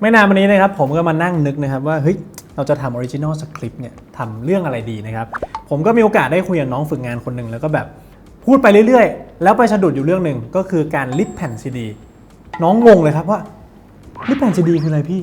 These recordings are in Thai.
ไม่นานมานี้นะครับผมก็มานั่งนึกนะครับว่าเฮ้ยเราจะทำออริจินอลสคริปต์เนี่ยทำเรื่องอะไรดีนะครับ ผมก็มีโอกาสได้คุยกับน้องฝึกงานคนหนึ่งแล้วก็แบบพูดไปเรื่อยๆ แล้วไปสะดุดอยู่เรื่องหนึ่งก็คือการลิดแผ่นซีดีน้องงงเลยครับว่าลิดแผ่นซีดีคืออะไรพี่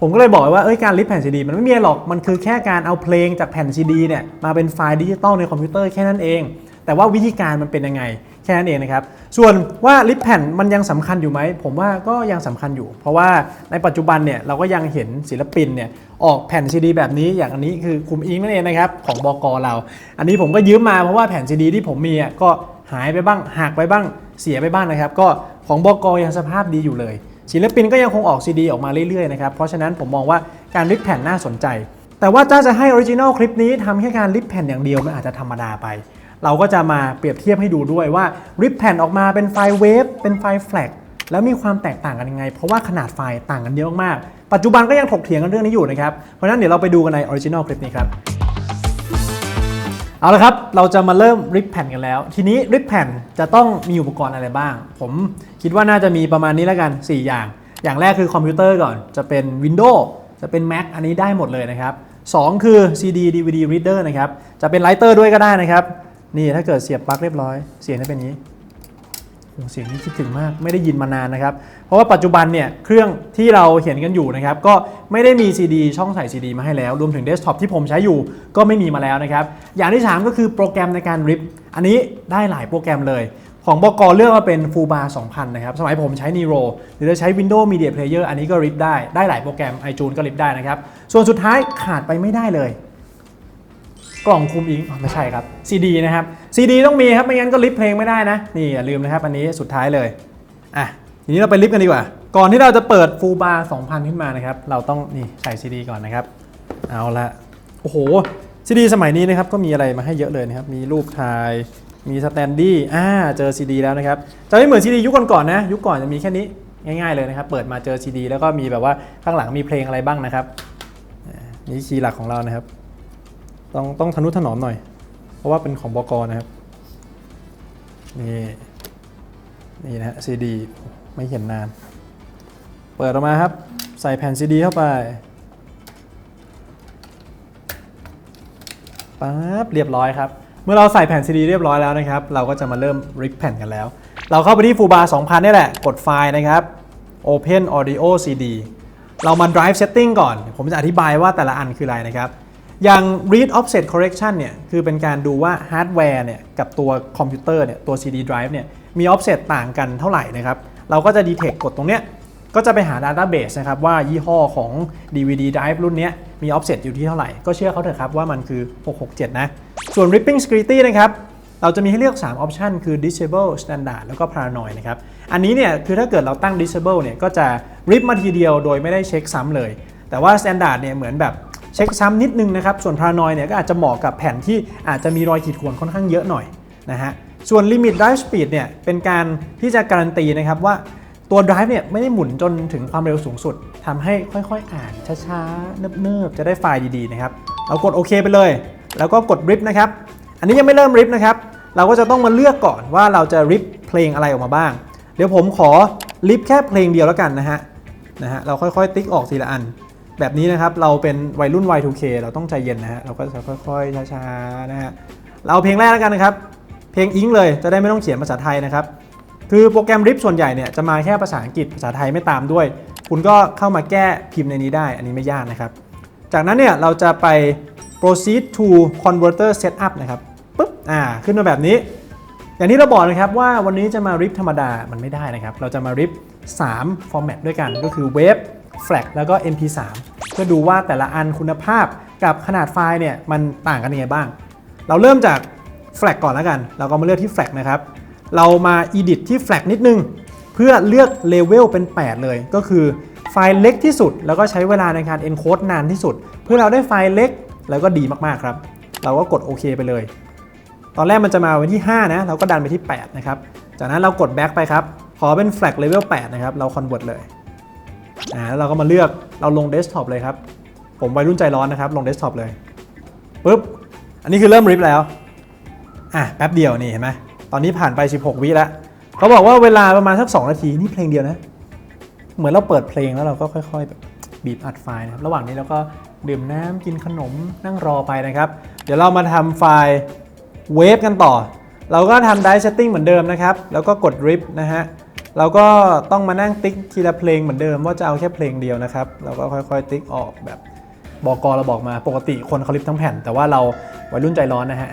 ผมก็เลยบอกไปว่าเอ้ยการลิดแผ่นซีดีมันไม่มีหรอกมันคือแค่การเอาเพลงจากแผ่นซีดีเนี่ยมาเป็นไฟล์ดิจิตอลในคอมพิวเตอร์แค่นั้นเอง แต่ว่าวิธีการมันเป็นยังไง แค่นั้นเองนะครับ ส่วนว่าลิปแผ่นมันยังสำคัญอยู่ไหม ผมว่าก็ยังสำคัญอยู่ เพราะว่าในปัจจุบันเนี่ยเราก็ยังเห็นศิลปินเนี่ยออกแผ่นซีดีแบบนี้อย่างอันนี้คือคุมอิงนั่นเองนะครับของบกเรา อันนี้ผมก็ยืมมาเพราะว่าแผ่นซีดีที่ผมมีอะก็หายไปบ้างหักไปบ้างเสียไปบ้างนะครับ ก็ของบกยังสภาพดีอยู่เลย ศิลปินก็ยังคงออกซีดีออกมาเรื่อยๆนะครับเพราะฉะนั้นผมมองว่าการริปแผ่นน่าสนใจแต่ว่าถ้าจะให้ออริจินอลคลิปนี้ทำแค่การริปแผ่นอย่างเดียวมันอาจจะธรรมดาไป เราก็จะมาเปรียบเทียบให้ดูด้วยว่าริปแผ่นออกมาเป็นไฟล์เวฟเป็นไฟล์แฟลกแล้วมีความแตกต่างกันยังไง เพราะว่าขนาดไฟล์ต่างกันเยอะมากๆปัจจุบันก็ยังถกเถียงกันเรื่องนี้อยู่นะครับ เพราะฉะนั้นเดี๋ยวเราไปดูกันในออริจินอลคลิปนี้ครับ เอาละครับ เราจะมาเริ่มริปแผ่นกันแล้ว ทีนี้ริปแผ่นจะต้องมีอุปกรณ์อะไรบ้าง ผมคิดว่าน่าจะมีประมาณนี้แล้วกัน 4 อย่าง อย่างแรกคือคอมพิวเตอร์ก่อน จะเป็น Windows จะเป็น Mac อันนี้ได้หมดเลยนะครับ 2 คือ CD DVD Reader นะครับ จะเป็นไลเตอร์ด้วยก็ได้นะครับ นี่ถ้าเกิดเสียบปลั๊กเรียบร้อย เสียงจะเป็นอย่างนี้โอ้เสียงนี้คิดถึงมากไม่ได้ยินมานานนะครับ เพราะว่าปัจจุบันเนี่ยเครื่องที่เราเห็นกันอยู่นะครับ ก็ไม่ได้มี CD ช่องใส่ CD มาให้แล้ว รวมถึงเดสก์ท็อปที่ผมใช้อยู่ก็ไม่มีมาแล้วนะครับ อย่างที่ 3 ก็คือโปรแกรมในการริปอันนี้ได้หลายโปรแกรมเลย ของบกเลือกมาเป็น Fullbar 2000 นะครับ สมัยผมใช้ Nero หรือจะใช้ Windows Media Player อันนี้ก็ริปได้ได้หลายโปรแกรม iTunes ก็ริปได้นะครับส่วนสุดท้ายขาดไปไม่ได้เลย กล่องคุมอิงไม่ใช่ครับ CD นะครับ CD ต้องมีครับไม่งั้นก็ลิฟเพลงไม่ได้นะ นี่อย่าลืมนะครับ อันนี้สุดท้ายเลยอะทีนี้เราไปลิฟกันดีกว่า ก่อนที่เราจะเปิดฟูบาร์2,000 ขึ้นมานะครับ เราต้องนี่ใส่ CD ก่อนนะครับ เอาละโอ้โห CD สมัยนี้นะครับก็มีอะไรมาให้เยอะเลยนะครับ มีรูปถ่ายมีสแตนดี้อ่าเจอ CD แล้วนะครับ จะไม่เหมือน CD ยุคก่อนๆนะ ยุคก่อนจะมีแค่นี้ง่ายๆเลยนะครับ เปิดมาเจอ CD แล้วก็มีแบบว่าข้างหลังมีเพลงอะไรบ้างนะครับนี่คีย์หลักของเรานะครับ ต้องต้องทนุถนอมหน่อย เพราะว่าเป็นของบกนะครับ นี่นี่นะฮะซีดีไม่เห็นนาน เปิดออกมาครับ ใส่แผ่นซีดีเข้าไปปั๊บเรียบร้อยครับ เมื่อเราใส่แผ่นซีดีเรียบร้อยแล้วนะครับ เราก็จะมาเริ่มริกแผ่นกันแล้ว เราเข้าไปที่ฟูบาร์2000นี่แหละ กดไฟล์นะครับ Open Audio CD เรามา drive setting ก่อน ผมจะอธิบายว่าแต่ละอันคืออะไรนะครับ อย่าง read offset correction เนี่ยคือเป็นการดูว่าฮาร์ดแวร์เนี่ยกับตัวคอมพิวเตอร์เนี่ยตัว CD drive เนี่ยมี offset ต่างกันเท่าไหร่นะครับ เราก็จะ detect กดตรงเนี้ยก็จะไปหา database นะครับว่ายี่ห้อของ DVD drive รุ่นเนี้ยมี offset อยู่ที่เท่าไหร่ ก็เชื่อเขาเถอะครับว่ามันคือ 667 นะ ส่วน ripping security นะครับเราจะมีให้เลือก 3 option คือ disable standard แล้วก็ paranoid นะครับ อันนี้เนี่ยคือถ้าเกิดเราตั้ง disable เนี่ยก็จะ rip มาทีเดียวโดยไม่ได้เช็คซ้ำเลย แต่ว่า standard เนี่ยเหมือนแบบ เช็คซ้ำนิดนึงนะครับ ส่วนพารานอยเนี่ยก็อาจจะเหมาะกับแผ่นที่อาจจะมีรอยขีดข่วนค่อนข้างเยอะหน่อยนะฮะส่วน Limit Drive Speed เนี่ยเป็นการที่จะการันตีนะครับว่าตัว Drive เนี่ยไม่ได้หมุนจนถึงความเร็วสูงสุดทำให้ค่อยๆ อ่านช้าๆ เนิบๆ จะได้ไฟล์ดีๆ นะครับ เรากดโอเคไปเลย แล้วก็กด RIP นะครับ อันนี้ยังไม่เริ่ม RIP นะครับ เราก็จะต้องมาเลือกก่อนว่าเราจะ RIP เพลงอะไรออกมาบ้าง เดี๋ยวผมขอ RIP แค่เพลงเดียวแล้วกันนะฮะ นะฮะ เราค่อยๆ ติ๊กออกทีละอัน แบบนี้นะครับเราเป็นวัยรุ่น Y2K เราต้องใจเย็นนะฮะเราก็จะค่อยๆช้าๆนะฮะเราเอาเพลงแรกแล้วกันนะครับ เพลงอิงเลยจะได้ไม่ต้องเขียนภาษาไทยนะครับ คือโปรแกรมริปส่วนใหญ่เนี่ยจะมาแค่ภาษาอังกฤษภาษาไทยไม่ตามด้วย คุณก็เข้ามาแก้พิมพ์ในนี้ได้ อันนี้ไม่ยากนะครับ จากนั้นเนี่ยเราจะไป proceed to converter setup นะครับปุ๊บอ่าขึ้นมาแบบนี้ อย่างที่เราบอกนะครับว่าวันนี้จะมาริปธรรมดามันไม่ได้นะครับ เราจะมาริป3 format ด้วยกันก็คือ wave flag แล้วก็ mp3 เพื่อดูว่าแต่ละอันคุณภาพกับขนาดไฟล์เนี่ยมันต่างกันยังไงบ้าง เราเริ่มจาก flag ก่อนแล้วกัน เราก็มาเลือกที่ flag นะครับ เรามา edit ที่ flag นิดนึง เพื่อเลือก level เป็น 8 เลย ก็คือไฟล์เล็กที่สุด แล้วก็ใช้เวลาในการ encode นานที่สุด เพื่อเราได้ไฟล์เล็กแล้วก็ดีมากๆครับ เราก็กดโอเคไปเลย ตอนแรกมันจะมาวันที่ 5 นะ เราก็ดันไปที่ 8 นะครับ จากนั้นเรากด back ไปครับ ขอเป็น flag level 8นะครับ เรา convert เลย อ่าแล้วเราก็มาเลือกเราลง desktop เลยครับ ผมวัยรุ่นใจร้อนนะครับ ลง desktop เลยปุ๊บ อันนี้คือเริ่มริปแล้ว อะ แป๊บเดียวนี่เห็นไหมตอนนี้ผ่านไป 16 วิแล้วเขาบอกว่าเวลาประมาณสัก 2 นาที นี่เพลงเดียวนะ เหมือนเราเปิดเพลงแล้วเราก็ค่อยๆแบบบีบอัดไฟล์นะครับ ระหว่างนี้เราก็ดื่มน้ำกินขนมนั่งรอไปนะครับ เดี๋ยวเรามาทำไฟล์เวฟกันต่อ เราก็ทำ Drive Setting เหมือนเดิมนะครับ แล้วก็กด RIP นะฮะ เราก็ต้องมานั่งติ๊กทีละเพลงเหมือนเดิมว่าจะเอาแค่เพลงเดียวนะครับ เราก็ค่อยๆ ติ๊กออกแบบบอกกเราบอกมาปกติคนเขาลิฟทั้งแผ่น แต่ว่าเราวัยรุ่นใจร้อนนะฮะ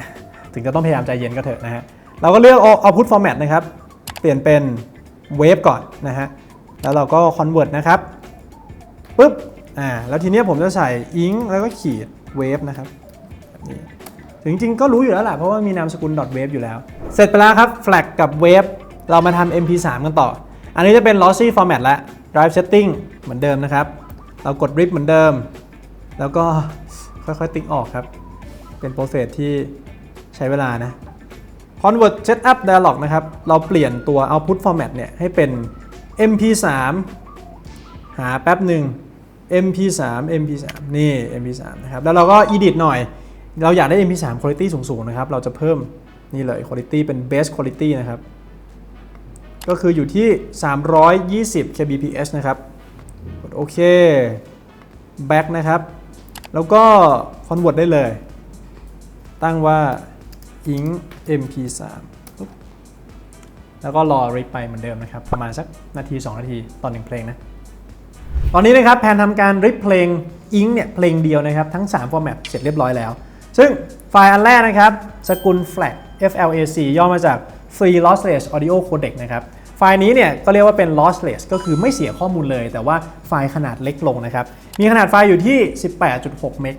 ถึงจะต้องพยายามใจเย็นก็เถอะนะฮะ เราก็เลือก output format นะครับ เปลี่ยนเป็น wave ก่อนนะฮะ แล้วเราก็ convert นะครับปุ๊บอ่าแล้วทีนี้ผมจะใส่ ink แล้วก็ขีด wave นะครับนี้ถึงจริงก็รู้อยู่แล้วแหละเพราะว่ามีนามสกุล .wave อยู่แล้ว เสร็จไปแล้วครับ flag กับ wave เรามาทำ mp3 กันต่อ อันนี้จะเป็น lossy format และ drive setting เหมือนเดิมนะครับ เรากด rip เหมือนเดิม แล้วก็ค่อยๆ ติ๊กออกครับ เป็นโปรเซสที่ใช้เวลานะ Convert Setup Dialog นะครับ เราเปลี่ยนตัว Output Format เนี่ยให้เป็น MP3 หาแป๊บหนึ่ง MP3 MP3 นี่ MP3 นะครับ แล้วเราก็ Edit หน่อย เราอยากได้ MP3 Quality สูงๆ นะครับ เราจะเพิ่มนี่เลย Quality เป็น Best Quality นะครับ ก็คืออยู่ที่ 320 kbps นะครับ กดโอเค Back นะครับ แล้วก็ Convert ได้เลย ตั้งว่า ink mp3 แล้วก็รอ read ไปเหมือนเดิมนะครับ ประมาณสักนาที 2 นาทีต่อหนึ่งเพลงนะ ตอนนี้นะครับแพนทำการ read เพลง ink เนี่ยเพลงเดียวนะครับ ทั้ง3 format เสร็จเรียบร้อยแล้ว ซึ่งไฟล์อันแรกนะครับ สกุล FLAC FLAC ย่อมาจาก Free Lossless Audio Codec นะครับไฟล์นี้เนี่ยก็เรียกว่าเป็น lossless ก็คือไม่เสียข้อมูลเลย แต่ว่าไฟล์ขนาดเล็กลงนะครับ มีขนาดไฟล์อยู่ที่ 18.6 เมก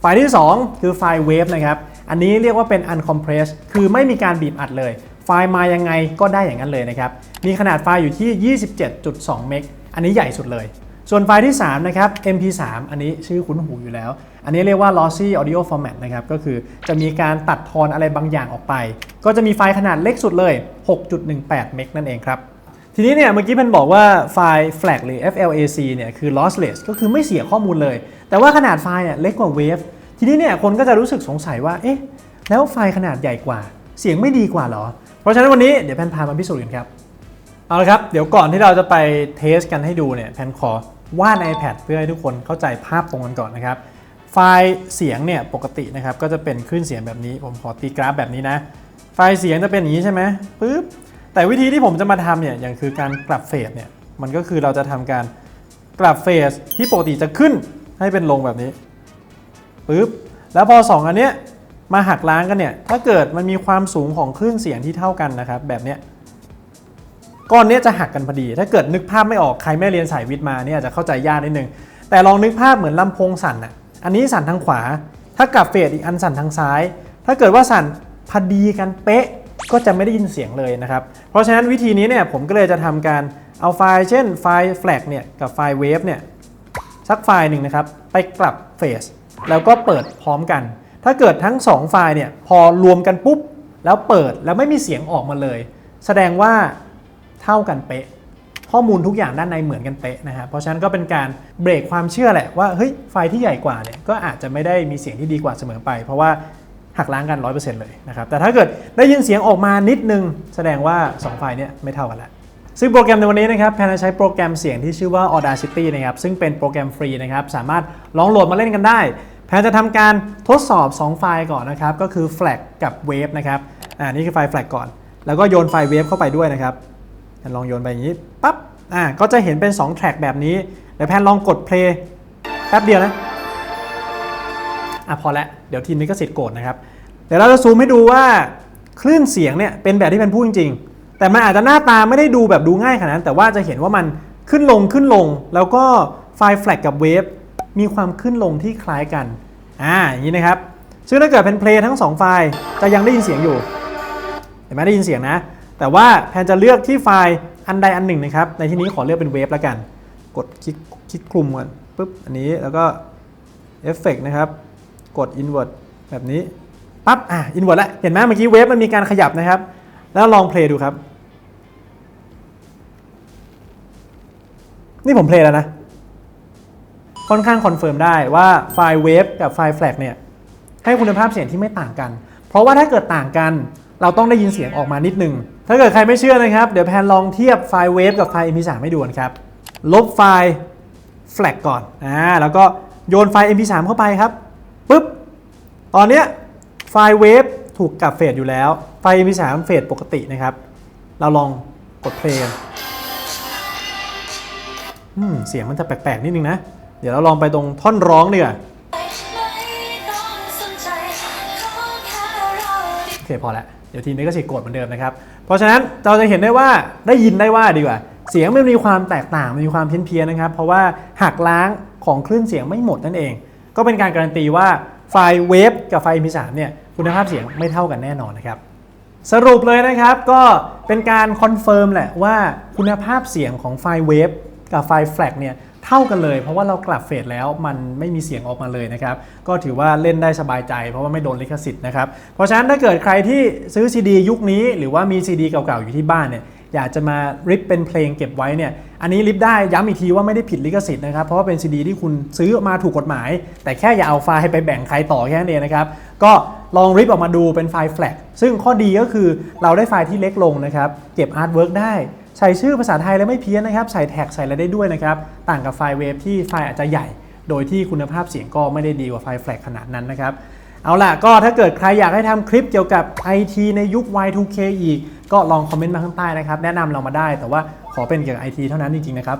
ไฟล์ที่ 2 คือไฟล์ Wave นะครับ อันนี้เรียกว่าเป็น uncompressed คือไม่มีการบีบอัดเลย ไฟล์มายังไงก็ได้อย่างนั้นเลยนะครับ มีขนาดไฟล์อยู่ที่ 27.2 เมก อันนี้ใหญ่สุดเลย ส่วนไฟล์ที่ 3 นะครับ MP3 อันนี้ชื่อคุ้นหูอยู่แล้ว อันนี้เรียกว่า lossy audio format นะครับ ก็คือจะมีการตัดทอนอะไรบางอย่างออกไป ก็จะมีไฟล์ขนาดเล็กสุดเลย 6.18 เมกนั่นเองครับ ทีนี้เนี่ยเมื่อกี้เพันบอกว่าไฟล์ FLAC หรือ FLAC เนี่ยคือ lossless ก็คือไม่เสียข้อมูลเลย แต่ว่าขนาดไฟล์เนี่ยเล็กกว่า Wave ทีนี้เนี่ยคนก็จะรู้สึกสงสัยว่า เอ๊ะ แล้วไฟล์ขนาดใหญ่กว่า เสียงไม่ดีกว่าเหรอ เพราะฉะนั้นวันนี้เดี๋ยวแพนพามาพิสูจน์กันครับ เอาละครับ เดี๋ยวก่อนที่เราจะไปเทสกันให้ดูเนี่ยแพนขอวาด iPad เพื่อให้ทุกคนเข้าใจภาพตรงกันก่อนนะครับ ไฟล์เสียงเนี่ยปกตินะครับก็จะเป็นคลื่นเสียงแบบนี้ ผมขอตีกราฟแบบนี้นะ ไฟล์เสียงจะเป็นอย่างนี้ใช่ไหมปึ๊บ แต่วิธีที่ผมจะมาทำเนี่ยอย่างคือการกลับเฟสเนี่ยมันก็คือเราจะทำการกลับเฟสที่ปกติจะขึ้นให้เป็นลงแบบนี้ปึ๊บแล้วพอ 2 อันเนี้ยมาหักล้างกันเนี่ยถ้าเกิดมันมีความสูงของคลื่นเสียงที่เท่ากันนะครับแบบเนี้ย ก้อนเนี้ยจะหักกันพอดี ถ้าเกิดนึกภาพไม่ออกใครไม่เรียนสายวิทย์มาเนี่ยจะเข้าใจยากนิดนึง แต่ลองนึกภาพเหมือนลำโพงสั่นอะ อันนี้สั่นทางขวา ถ้ากลับเฟสอีกอันสั่นทางซ้าย ถ้าเกิดว่าสั่นพอดีกันเป๊ะก็จะไม่ได้ยินเสียงเลยนะครับ เพราะฉะนั้นวิธีนี้เนี่ยผมก็เลยจะทำการเอาไฟล์เช่นไฟล์ flag เนี่ยกับไฟล์ wave เนี่ยสักไฟล์หนึ่งนะครับไปกลับเฟสแล้วก็เปิดพร้อมกัน ถ้าเกิดทั้ง 2 ไฟล์เนี่ยพอรวมกันปุ๊บ แล้วเปิดแล้วไม่มีเสียงออกมาเลย แสดงว่า เท่ากันเป๊ะ ข้อมูลทุกอย่างด้านในเหมือนกันเป๊ะนะฮะเพราะฉะนั้นก็เป็นการเบรกความเชื่อแหละว่าเฮ้ยไฟล์ที่ใหญ่กว่าเนี่ยก็อาจจะไม่ได้มีเสียงที่ดีกว่าเสมอไป เพราะว่าหักล้างกัน 100%เลยนะครับแต่ถ้าเกิดได้ยินเสียงออกมานิดนึง แสดงว่า 2 ไฟล์เนี่ยไม่เท่ากันแล้วซึ่งโปรแกรมในวันนี้นะครับแพนจะใช้โปรแกรมเสียงที่ชื่อว่า Audacity นะครับซึ่งเป็นโปรแกรมฟรีนะครับสามารถลองโหลดมาเล่นกันได้ แพนจะทำการทดสอบ 2 ไฟล์ก่อนนะครับก็คือ flag กับ wave นะครับอ่านี่คือไฟล์ flag ก่อน แล้วก็โยนไฟล์ wave เข้าไปด้วยนะครับ แพนลองโยนไปอย่างนี้ปั๊บอ่าก็จะเห็นเป็น 2 แทร็กแบบนี้เดี๋ยวแพนลองกด play แป๊บเดียวนะอะพอแล้วเดี๋ยวทีมนี้ก็สิทธิ์โกรธนะครับเดี๋ยวเราจะซูมให้ดูว่าคลื่นเสียงเนี่ยเป็นแบบที่แพนพูดจริง ๆ แต่มันอาจจะหน้าตาไม่ได้ดูแบบดูง่ายขนาดนั้น แต่ว่าจะเห็นว่ามันขึ้นลงขึ้นลง แล้วก็ไฟล์ flag กับ wave มีความขึ้นลงที่คล้ายกันอ่าอย่างนี้นะครับซึ่งถ้าเกิดเป็นเพลงทั้ง 2 ไฟล์จะยังได้ยินเสียงอยู่ เห็นไหมได้ยินเสียงนะ แต่ว่าแพนจะเลือกที่ไฟล์อันใดอันหนึ่งนะครับ ในที่นี้ขอเลือกเป็นเวฟแล้วกัน กดคลิกคลิกคลุมกันปุ๊บอันนี้แล้วก็เอฟเฟกนะครับ กด invert แบบนี้ปั๊บอะ invert แล้วเห็นไหมเมื่อกี้เวฟมันมีการขยับนะครับ แล้วลองเพลย์ดูครับ นี่ผมเพลย์แล้วนะ ค่อนข้างคอนเฟิร์มได้ว่าไฟล์เวฟกับไฟล์แฟลกเนี่ยให้คุณภาพเสียงที่ไม่ต่างกัน เพราะว่าถ้าเกิดต่างกัน เราต้องได้ยินเสียงออกมานิดนึง ถ้าเกิดใครไม่เชื่อนะครับ เดี๋ยวแพนลองเทียบไฟล์เวฟกับไฟล์ MP3 ให้ดูกันครับ ลบไฟล์ flag ก่อนอ่าแล้วก็โยนไฟล์ mp3 เข้าไปครับปุ๊บตอนเนี้ยไฟล์เวฟถูกกลับเฟดอยู่แล้ว ไฟล์ mp3 เฟดปกตินะครับ เราลองกดเพลงอืมเสียงมันจะแปลกๆนิดนึงนะ เดี๋ยวเราลองไปตรงท่อนร้องดีกว่าโอเคพอแล้ว เดี๋ยวทีนี้ก็สิโกดเหมือนเดิมนะครับ เพราะฉะนั้นเราจะเห็นได้ว่าได้ยินได้ว่าดีกว่า เสียงไมันมีความแตกต่างมันมีความเพี้ยนเพียนๆนะครับ เพราะว่าหักล้างของคลื่นเสียงไม่หมดนั่นเอง ก็เป็นการการันตีว่าไฟล์เวฟกับไฟล์ MP3 เนี่ยคุณภาพเสียงไม่เท่ากันแน่นอนนะครับสรุปเลยนะครับก็เป็นการคอนเฟิร์มแหละว่าคุณภาพเสียงของไฟล์เวฟกับไฟล์แฟลกเนี่ย เท่ากันเลย เพราะว่าเรากลับเฟดแล้วมันไม่มีเสียงออกมาเลยนะครับ ก็ถือว่าเล่นได้สบายใจ เพราะว่าไม่โดนลิขสิทธิ์นะครับ เพราะฉะนั้นถ้าเกิดใครที่ซื้อซีดียุคนี้ หรือว่ามีซีดีเก่าๆอยู่ที่บ้านเนี่ยอยากจะมาริปเป็นเพลงเก็บไว้เนี่ย อันนี้ริปได้ย้ำอีกทีว่าไม่ได้ผิดลิขสิทธิ์นะครับ เพราะว่าเป็นซีดีที่คุณซื้อมาถูกกฎหมาย แต่แค่อย่าเอาไฟล์ไปแบ่งใครต่อแค่นั้นเองนะครับ ก็ลองริปออกมาดูเป็นไฟล์แฟลกซึ่งข้อดีก็คือเราได้ไฟล์ที่เล็กลงนะครับ เก็บอาร์ตเวิร์กได้ ใส่ชื่อภาษาไทยแล้วไม่เพี้ยนนะครับ ใส่แท็กใส่อะไรได้ด้วยนะครับ ต่างกับไฟล์เวฟที่ไฟล์อาจจะใหญ่ โดยที่คุณภาพเสียงก็ไม่ได้ดีกว่าไฟล์แฟลกขนาดนั้นนะครับ เอาล่ะก็ถ้าเกิดใครอยากให้ทำคลิปเกี่ยวกับ IT ในยุค Y2K อีก ก็ลองคอมเมนต์มาข้างใต้นะครับ แนะนำเรามาได้ แต่ว่าขอเป็นเกี่ยวกับ IT เท่านั้นจริงๆนะครับ